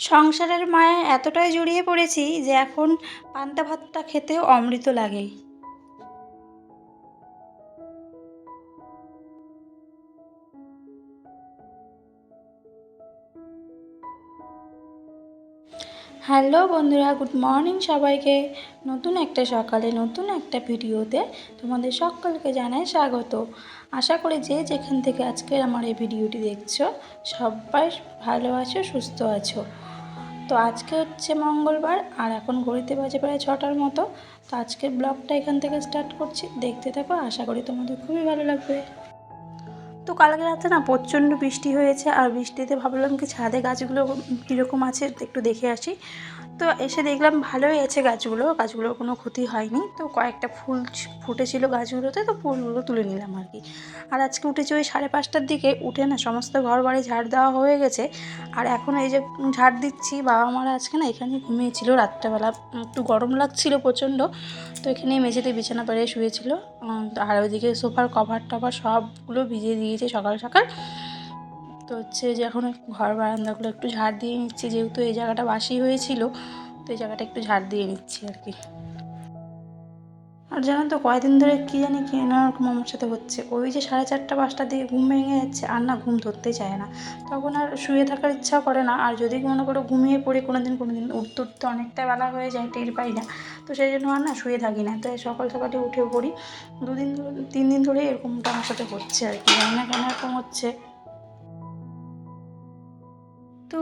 সংসারের মায়া এতটাই জড়িয়ে পড়েছি যে এখন পান্তা ভাতটা খেতেও অমৃত লাগে। হ্যালো বন্ধুরা, গুড মর্নিং সবাইকে। নতুন একটা সকালে, নতুন একটা ভিডিওতে তোমাদের সকলকে জানাই স্বাগত। আশা করি যে যেখান থেকে আজকের আমার এই ভিডিওটি দেখছ, সবাই ভালো আছো, সুস্থ আছো। তো আজকে হচ্ছে মঙ্গলবার, আর এখন ঘড়িতে বাজে প্রায় ছটার মতো। তো আজকের ব্লগটা এখান থেকে স্টার্ট করছি। দেখতে থাকো, আশা করি তোমাদের খুবই ভালো লাগবে। তো কালকে রাতে না প্রচণ্ড বৃষ্টি হয়েছে আর বৃষ্টিতে ভাবলাম কি ছাদে গাছগুলো কীরকম আছে একটু দেখে আসি। তো এসে দেখলাম ভালোই আছে গাছগুলো, গাছগুলোর কোনো ক্ষতি হয়নি। তো কয়েকটা ফুল ফুটেছিল গাছগুলোতে, তো ফুলগুলো তুলে নিলাম আর কি। আর আজকে উঠেছি ওই সাড়ে পাঁচটার দিকে, উঠে না সমস্ত ঘর বাড়ি ঝাড় দেওয়া হয়ে গেছে। আর এখন এই যে ঝাড় দিচ্ছি, বাবা মারা আজকে না এখানে ঘুমিয়েছিল রাত্রেবেলা। একটু গরম লাগছিল প্রচণ্ড, তো এখানে মেঝেতে বিছানা পেড়ে শুয়েছিল। আর ওইদিকে সোফার কভার টভার সবগুলো ভিজিয়ে দিয়েছে সকাল সকাল। তো হচ্ছে যে এখন ঘর বারান্দাগুলো একটু ঝাড় দিয়ে নিচ্ছি, যেহেতু এই জায়গাটা বাসি হয়েছিল, তো এই জায়গাটা একটু ঝাড় দিয়ে নিচ্ছি আর কি। আর জানো তো কয়দিন ধরে কী জানি কি এরকম আমার সাথে হচ্ছে। ওই যে সাড়ে চারটা, পাঁচটার দিকে ঘুম ভেঙে যাচ্ছে, আর না ঘুম ধরতে চায় না। তখন আর শুয়ে থাকার ইচ্ছা করে না, আর যদি মনে করো ঘুমিয়ে পড়ে কোনো দিন কোনো দিন উঠতে উঠতে অনেকটা বেলা হয়ে যায়, টের পাই না। তো সেই জন্য আর না শুয়ে থাকি না। তাই সকাল সকালে উঠে পড়ি। দুদিন তিন দিন ধরে এরকমটা আমার সাথে হচ্ছে আর কি। জানি না কেন এরকম হচ্ছে।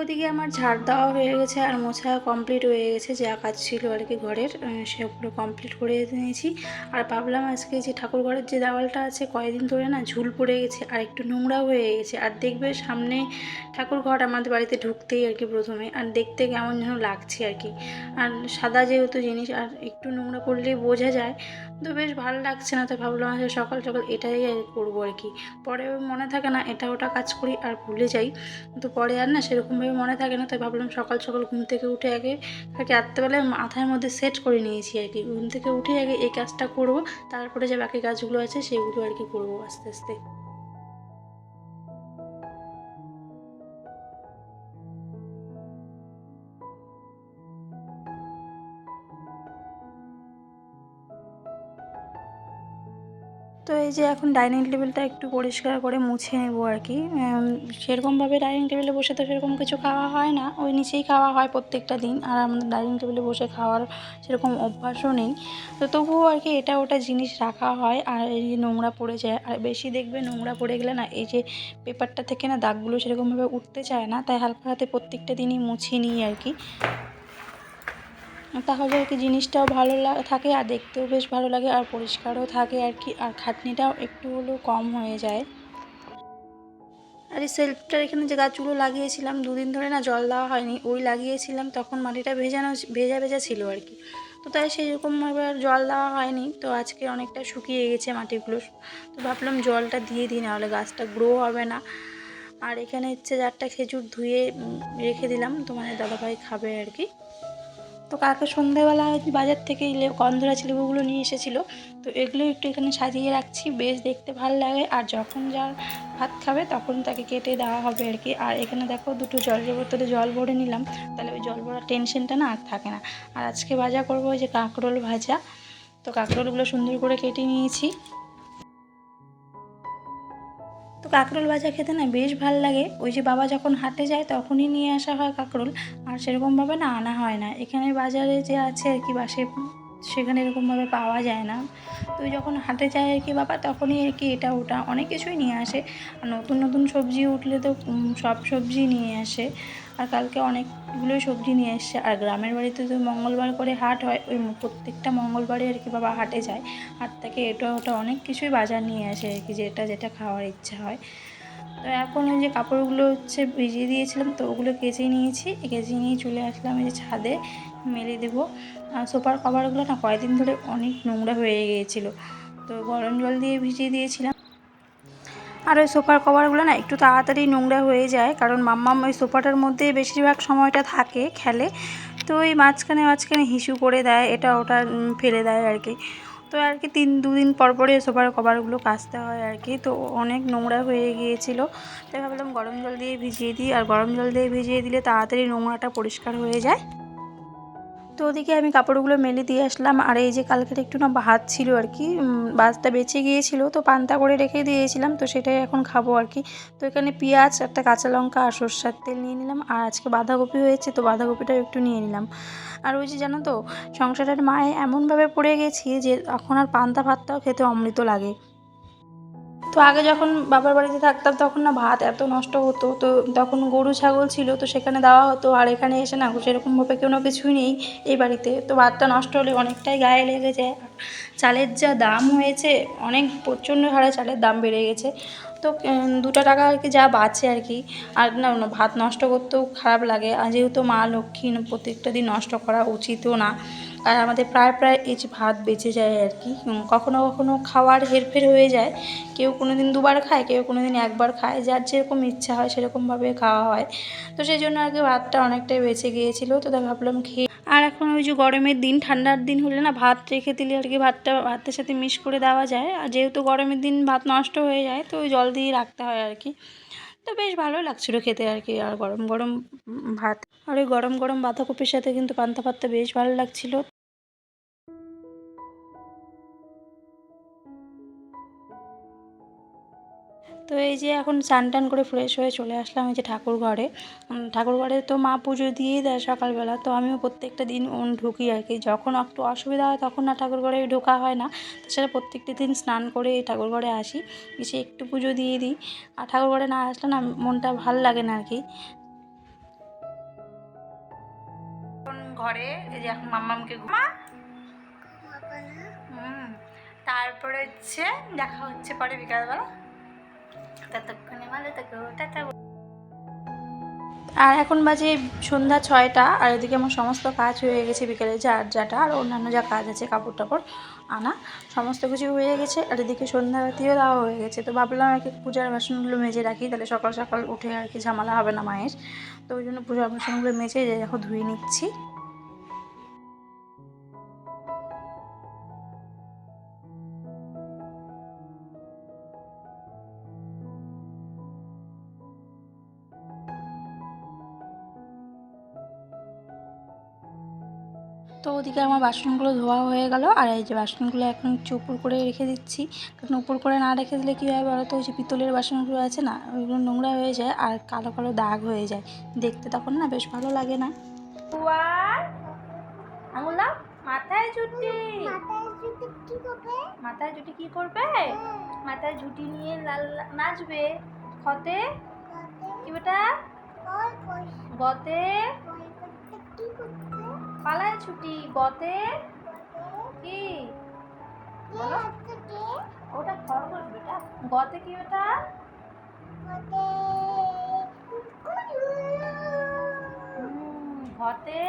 ওদিকে আমার ঝাড় দেওয়া হয়ে গেছে আর মোছা কমপ্লিট হয়ে গেছে, যা কাজ ছিল আর কি ঘরের সেগুলো কমপ্লিট করে নিয়েছি। আর ভাবলাম আজকে যে ঠাকুর ঘরের যে দেওয়ালটা আছে, কয়েকদিন ধরে না ঝুল পড়ে গেছে আর একটু নোংরা হয়ে গেছে। আর দেখবে সামনে ঠাকুর ঘর আমাদের বাড়িতে ঢুকতেই আর কি প্রথমে, আর দেখতে কেমন যেন লাগছে আর কি। আর সাদা যেহেতু জিনিস, আর একটু নোংরা করলেই বোঝা যায় তো বেশ ভালো লাগছে না, তো ভাবলাম যে সকাল সকাল এটাই করব আর কি। পরে মনে থাকে না, এটা ওটা কাজ করি আর ভুলে যাই। তো পরে আর না সেরকমভাবে মনে থাকে না, তাই ভাবলাম সকাল সকাল ঘুম থেকে উঠে আগে আগে রাত্রেবেলায় মাথার মধ্যে সেট করে নিয়েছি আর কি। ঘুম থেকে উঠে আগে এই কাজটা করব, তারপরে যে বাকি কাজগুলো আছে সেগুলো আর কি করব আস্তে আস্তে। তো এই যে এখন ডাইনিং টেবিলটা একটু পরিষ্কার করে মুছে নেব আর কি। সেরকমভাবে ডাইনিং টেবিলে বসে তো সেরকম কিছু খাওয়া হয় না। ওই নিচেই খাওয়া হয় প্রত্যেকটা দিন। আর আমাদের ডাইনিং টেবিলে বসে খাওয়ার সেরকম অভ্যাসও নেই। তো তবুও আর কি এটা ওটা জিনিস রাখা হয়। আর এই যে নোংরা পড়ে যায়। আর বেশি দেখবে নোংরা পড়ে গেলে না এই যে পেপারটা থেকে না দাগগুলো সেরকমভাবে উঠতে চায় না। তাই হালকা হাতে প্রত্যেকটা দিনই মুছিয়ে নিই আর কি। তাহলে আর কি জিনিসটাও ভালো থাকে আর দেখতেও বেশ ভালো লাগে আর পরিষ্কারও থাকে আর কি, আর খাটনিটাও একটু হলেও কম হয়ে যায়। আর এই সেলফটার এখানে যে গাছগুলো লাগিয়েছিলাম, দুদিন ধরে না জল দেওয়া হয়নি, ওই লাগিয়েছিলাম, তখন মাটিটা ভেজানো, ভেজা ভেজা ছিল আর কি। তো তাই সেরকমভাবে আর জল দেওয়া হয়নি, তো আজকে অনেকটা শুকিয়ে গেছে মাটিগুলো। তো ভাবলাম জলটা দিয়ে দিই, নাহলে গাছটা গ্রো হবে না। আর এখানে হচ্ছে চারটা খেজুর ধুয়ে রেখে দিলাম তোমার দাদাভাই খাবে আর কি। তো কালকে সন্ধ্যাবেলা বাজার থেকে গন্ধরাজ লেবুগুলো নিয়ে এসেছিল, তো এগুলো একটু এখানে সাজিয়ে রাখছি, বেশ দেখতে ভালো লাগে। আর যখন যার ভাত খাবে তখন তাকে কেটে দেওয়া হবে আর কি। আর এখানে দেখো দুটো জলের বোতলে জল ভরে নিলাম, তাহলে ওই জল ভরার টেনশনটা না আর থাকে না। আর আজকে ভাজা করব ওই যে কাঁকরোল ভাজা, তো কাঁকরোলগুলো সুন্দর করে কেটে নিয়েছি। কাঁকরোল ভাজা খেতে না বেশ ভালো লাগে। ওই যে বাবা যখন হাটে যায় তখনই নিয়ে আসা হয় কাঁকরোল। আর সেরকমভাবে না আনা হয় না। এখানে বাজারে যে আছে আর কি, বাসে সেখানে এরকমভাবে পাওয়া যায় না। তো যখন হাটে যায় আর কি, বাবা তখনই আর কি এটা ওটা অনেক কিছুই নিয়ে আসে। আর নতুন নতুন সবজি উঠলে তো সব সবজি নিয়ে আসে। আর কালকে অনেকগুলোই সবজি নিয়ে এসছে। আর গ্রামের বাড়িতে তো মঙ্গলবার করে হাট হয়, ওই প্রত্যেকটা মঙ্গলবারে আর কি বাবা হাটে যায়। হাট থেকে এটা ওটা অনেক কিছুই বাজার নিয়ে আসে আর কি, যেটা যেটা খাওয়ার ইচ্ছা হয়। তো এখন ওই যে কাপড়গুলো হচ্ছে ভিজিয়ে দিয়েছিলাম, তো ওগুলো কেচে নিয়েছি। কেচে নিয়ে চলে আসলাম এই যে ছাদে, মেলে দেবো। আর সোফার কভারগুলো না কয়েকদিন ধরে অনেক নোংরা হয়ে গিয়েছিল, তো গরম জল দিয়ে ভিজিয়ে দিয়েছিলাম। আর ওই সোফার কভারগুলো না একটু তাড়াতাড়ি নোংরা হয়ে যায়, কারণ মাম্মাম ওই সোফাটার মধ্যে বেশিরভাগ সময়টা থাকে খেলে, তো ওই মাঝখানে মাঝখানে হিসু করে দেয়, এটা ওটা ফেলে দেয় আর কি। তো আর কি তিন, দুদিন পর পরে সোফার কভারগুলো কাচতে হয় আর কি। তো অনেক নোংরা হয়ে গিয়েছিল। তাই ভাবলাম গরম জল দিয়ে ভিজিয়ে দিই। আর গরম জল দিয়ে ভিজিয়ে দিলে তাড়াতাড়ি নোংরাটা পরিষ্কার হয়ে যায়। তো ওদিকে আমি কাপড়গুলো মেলে দিয়ে আসলাম। আর এই যে কালকের একটু না ভাত ছিল আর কি ভাতটা বেঁচে গিয়েছিল তো পান্তা করে রেখে দিয়েছিলাম তো সেটাই এখন খাব আর কি। তো এখানে পেঁয়াজ, একটা কাঁচা লঙ্কা আর সর্ষার তেল নিয়ে নিলাম। আর আজকে বাঁধাকপি হয়েছে তো বাঁধাকপিটাও একটু নিয়ে নিলাম। আর ওই যে জানো তো, সংসারের মায়ে এমনভাবে পড়ে গেছি যে এখন আর পান্তা ভাতটাও খেতে অমৃত লাগে। তো আগে যখন বাবার বাড়িতে থাকতাম তখন না ভাত এত নষ্ট হতো তো তখন গরু ছাগল ছিল তো সেখানে দেওয়া হতো। আর এখানে এসে না সেরকমভাবে কোনো কিছুই নেই এই বাড়িতে। তো ভাতটা নষ্ট হলে অনেকটাই গায়ে লেগে যায়। চালের যা দাম হয়েছে অনেক প্রচণ্ড হারে চালের দাম বেড়ে গেছে। তো দুটো টাকা আর কি যা বাঁচে আর কি। আর না, ভাত নষ্ট করতেও খারাপ লাগে। আর যেহেতু মা লক্ষ্মী প্রত্যেকটা দিন নষ্ট করা উচিতও না। আর আমাদের প্রায় প্রায় এই যে ভাত বেঁচে যায় আর কি কখনো কখনো খাওয়ার হেরফের হয়ে যায়। কেউ কোনো দিন দুবার খায়, কেউ কোনো দিন একবার খায়। যার যেরকম ইচ্ছা হয় সেরকমভাবে খাওয়া হয়। তো সেই জন্য আর কি ভাতটা অনেকটাই বেঁচে গিয়েছিল, তো তাই ভাবলাম খেয়ে আর এখন ওই যে গরমের দিন, ঠান্ডার দিন হলে না ভাত রেখে দিলে আর কি ভাতটা ভাতের সাথে মিক্স করে দেওয়া যায়। আর যেহেতু গরমের দিন ভাত নষ্ট হয়ে যায়, তো ওই জল দিয়ে রাখতে হয় আর কি। তো বেশ ভালো লাগছিল খেতে আর কি, আর গরম গরম ভাত। আর ওই গরম গরম বাঁধাকপির সাথে কিন্তু পান্তা ভাতটা বেশ ভালো লাগছিল। তো এই যে এখন স্নান টান করে ফ্রেশ হয়ে চলে আসলাম এই যে ঠাকুর ঘরে। ঠাকুর ঘরে তো মা পুজো দিয়েই দেয় সকালবেলা তো আমিও প্রত্যেকটা দিন ঢুকি আর কি। যখন একটু অসুবিধা হয় তখন না ঠাকুর ঘরে ঢোকা হয় না তাছাড়া প্রত্যেকটা দিন স্নান করে এই ঠাকুর ঘরে আসি এসে একটু পুজো দিয়ে দিই। আর ঠাকুর ঘরে না আসলে না মনটা ভালো লাগে না আর কি। এখন ঘরে এই যে এখন মাম্মামকে ঘুমা তারপরে হচ্ছে দেখা হচ্ছে পরে বিকালবেলা। ততক্ষণে ভালো থাকো টাটা আর এখন বাজে সন্ধ্যা ছয়টা, আর এদিকে আমার সমস্ত কাজ হয়ে গেছে বিকেলে যা যাটা আর অন্যান্য যা কাজ আছে, কাপড় টাপড় আনা, সমস্ত কিছু হয়ে গেছে, আর এদিকে সন্ধ্যাবাতিও দেওয়া হয়ে গেছে। তো ভাবলাম আর কি পূজার বাসনগুলো মেজে রাখি, তাহলে সকাল সকাল উঠে আর কি ঝামেলা হবে না মায়ের। তো ওই জন্য পূজার বাসনগুলো মেজে দেখো ধুয়ে নিচ্ছি। তো ওদিকে আমার বাসনগুলো ধোয়া হয়ে গেল আর এই যে বাসনগুলো এখন একটু উপর করে রেখে দিচ্ছি। কারণ উপর করে না রেখে দিলে কী হয় বলো তো ওই যে পিতলের বাসনগুলো আছে না ওইগুলো নোংরা হয়ে যায় আর কালো কালো দাগ হয়ে যায়। দেখতে তখন না বেশ ভালো লাগে না। মাথায় ঝুটি মাথায় ঝুটি কি করবে? মাথায় ঝুটি নিয়ে লাল নাচবে। খতে? কি বেটা গতে? পালায় ছুটি গতে কি? ওটা খরগোশ বেটা। গতে কি ওটা? ঘতে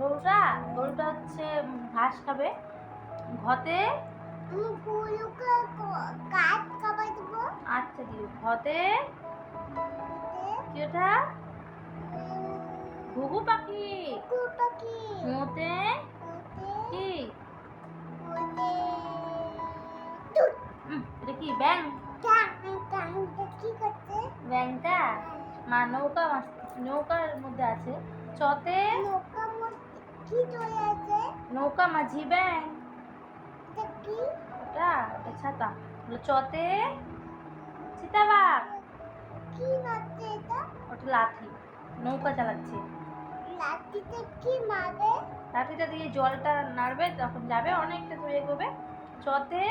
গরুটা? গরুটা হচ্ছে ঘাস খাবে। ঘতে আচ্ছা দিও ঘতে কি ওটা? ঘুঘু পাখি। মোতে। কি? এটা কি ব্যাং? ব্যাংটা? মা নৌকা নৌকার মধ্যে আছে। চতে? নৌকা মাঝি ব্যাং। ওটা ওটা ছাতা। চতে? চিতাবাঘ। ওটা লাঠি। নৌকা চালাচ্ছে। লাঠিটা দিয়ে জলটা নাড়বে তখন যাবে অনেকটা দূরে এগোবে। চতে?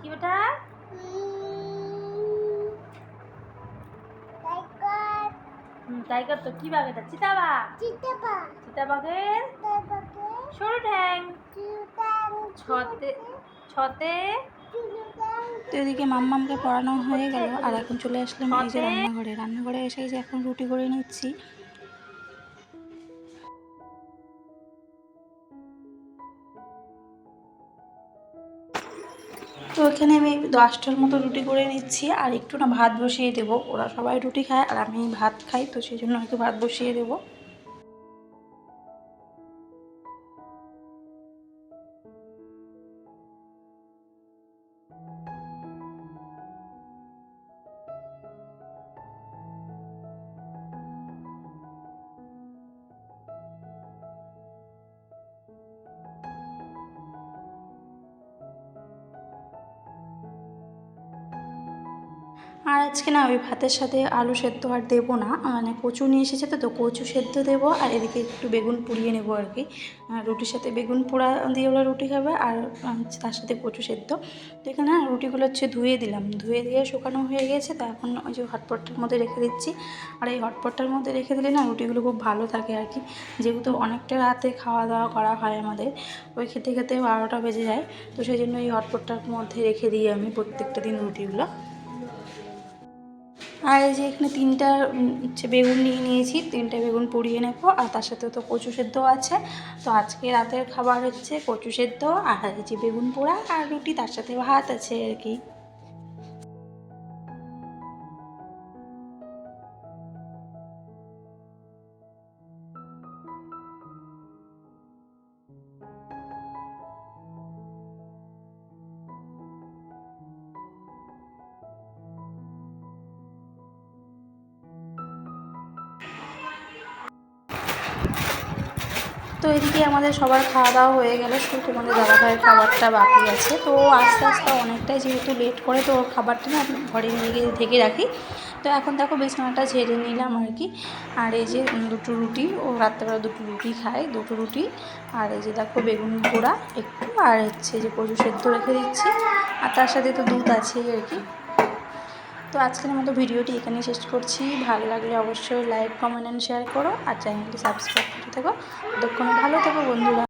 কি ওটা? টাইগার। তো কি বাঘ এটা? চিতাবাঘ। চিতাবাঘের? সরু ঠ্যাং। ছতে? ছতে? তো এদিকে মাম্মামকে পড়ানো হয়ে গেল আর এখন চলে আসলাম এই যে রান্নাঘরে। রান্নাঘরে এসে যে এখন রুটি করে নিচ্ছি। তো এখানে আমি দশটার মতো রুটি করে নিচ্ছি, আর একটু না ভাত বসিয়ে দেবো। ওরা সবাই রুটি খায় আর আমি ভাত খাই, তো সেই জন্য হয়তো ভাত বসিয়ে দেবো। আর আজকে না ওই ভাতের সাথে আলু সেদ্ধ আর দেবো না। মানে কচু নিয়ে এসেছে তো তো কচু সেদ্ধ দেবো আর এদিকে একটু বেগুন পুড়িয়ে নেব আর কি। রুটির সাথে বেগুন পোড়া দিয়ে ওরা রুটি খাবে আর তার সাথে কচু সেদ্ধ। তো এখানে রুটিগুলো হচ্ছে ধুয়ে দিলাম। ধুয়ে দিয়ে শুকানো হয়ে গেছে, তো এখন ওই যে হটপটটার মধ্যে রেখে দিচ্ছি। আর এই হটপটটার মধ্যে রেখে দিলে না রুটিগুলো খুব ভালো থাকে আর কি। যেহেতু অনেকটা রাতে খাওয়া দাওয়া করা হয় আমাদের, ওই খেতে খেতে বারোটা বেজে যায়। তো সেই জন্য এই হটপটটার মধ্যে রেখে দিই আমি প্রত্যেকটা দিন রুটিগুলো। আর এই যে এখানে তিনটা হচ্ছে বেগুন নিয়ে নিয়েছি। তিনটা বেগুন পুড়িয়ে নেব। আর তার সাথে তো কচু সেদ্ধ আছে। তো আজকে রাতের খাবার হচ্ছে কচু সেদ্ধ আর যে বেগুন পোড়া আর রুটি, তার সাথে ভাত আছে আর কি। তো এদিকে আমাদের সবার খাওয়া দাওয়া হয়ে গেল, শুধু তোমাদের দাদাভাইয়ের খাবারটা বাকি আছে। তো আস্তে আস্তে অনেকটাই যেহেতু লেট করে, তো খাবারটা না ঘরে নিয়ে গিয়ে ঢেকে রাখি। তো এখন দেখো বিছানাটা ঝেড়ে নিলাম আর কি। আর এই যে দুটো রুটি, ও রাত্রেবেলা দুটো রুটি খায়, দুটো রুটি। আর এই যে দেখো বেগুন পোড়া একটু, আর হচ্ছে যে কচু সেদ্ধ রেখে দিচ্ছি। আর তার সাথে তো দুধ আছেই আর কি। তো আজকের মতো ভিডিওটি এখানে শেষ করছি। ভালো লাগলে অবশ্যই লাইক কমেন্ট অ্যান্ড শেয়ার করো আর চ্যানেলটি সাবস্ক্রাইব করতে থাকো। ততক্ষণে ভালো থাকো বন্ধুরা।